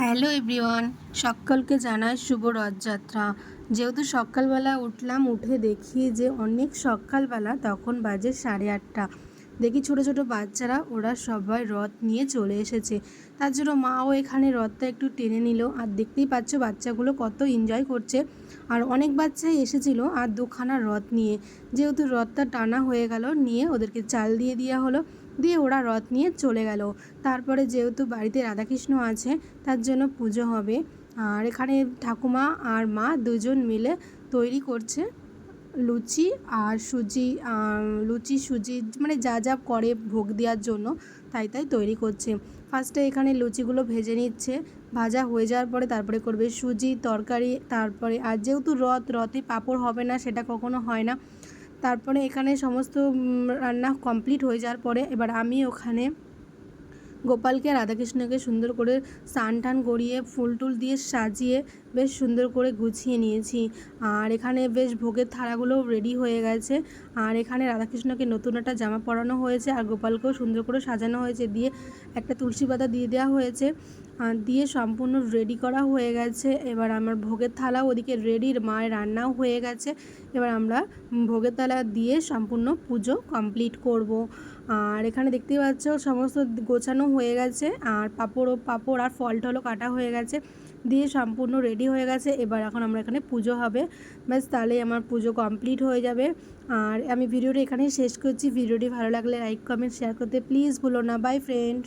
Hello everyone, সকলকে জানাই শুভ রথযাত্রা। যেহেতু সকালবেলা উঠলাম, উঠে দেখি যে অনেক সকালবেলা, তখন বাজে সাড়ে আটটা। দেখি ছোট ছোট বাচ্চারা, ওরা সবাই রথ নিয়ে চলে এসেছে। তার জন্য মাও এখানে রথটা একটু টেনে নিল। আর দেখতেই পাচ্ছ বাচ্চাগুলো কত এনজয় করছে। আর অনেক বাচ্চাই এসেছিল আর দুখানা রথ নিয়ে। যেহেতু রথটা টানা হয়ে গেল, নিয়ে ওদেরকে চাল দিয়ে দেওয়া হলো। দিয়ে ওরা রথ নিয়ে চলে গেল। তারপরে যেহেতু বাড়িতে রাধাকৃষ্ণ আছে, তার জন্য পুজো হবে। আর এখানে ঠাকুমা আর মা দুজন মিলে তৈরি করছে লুচি আর সুজি লুচি, সুজি মানে যা যা করে ভোগ দেওয়ার জন্য তাই তাই তৈরি করছে। ফার্স্টে এখানে লুচিগুলো ভেজে নিচ্ছে, ভাজা হয়ে যাওয়ার পরে তারপরে করবে সুজি, তরকারি, তারপরে আর যেহেতু রথ, রথে পাঁপড় হবে না, সেটা কখনো হয় না। তারপরে এখানে সমস্ত রান্না কমপ্লিট হয়ে যাওয়ার পরে এবার আমি ওখানে গোপালকে রাধাকৃষ্ণকে সুন্দর করে স্নান টান করিয়ে ফুল টুল দিয়ে সাজিয়ে বেশ সুন্দর করে গুছিয়ে নিয়েছি। আর এখানে বেশ ভোগের থালাগুলোও রেডি হয়ে গেছে। আর এখানে রাধাকৃষ্ণকে নতুন একটা জামা পরানো হয়েছে আর গোপালকেও সুন্দর করে সাজানো হয়েছে। দিয়ে একটা তুলসী পাতা দিয়ে দেওয়া হয়েছে। দিয়ে সম্পূর্ণ রেডি করা হয়ে গেছে। এবার আমার ভোগের থালা ওদিকে রেডি মায়ের রান্নাও হয়ে গেছে। এবার আমরা ভোগের থালা দিয়ে সম্পূর্ণ পুজো কমপ্লিট করব। আর এখানে দেখতে পাচ্ছ সমস্ত গোছানো হয়ে গেছে। আর পাঁপড় পাঁপড় আর ফল টলও কাটা হয়ে গেছে। দিয়ে সম্পূর্ণ রেডি হয়ে গেছে। এবার এখন আমরা এখানে পুজো হবে। ব্যাস তাহলে আমার পুজো কমপ্লিট হয়ে যাবে। আর আমি ভিডিওটা এখানেই শেষ করছি। ভিডিওটি ভালো লাগলে লাইক কমেন্ট শেয়ার করতে প্লিজ ভুলো না। By friend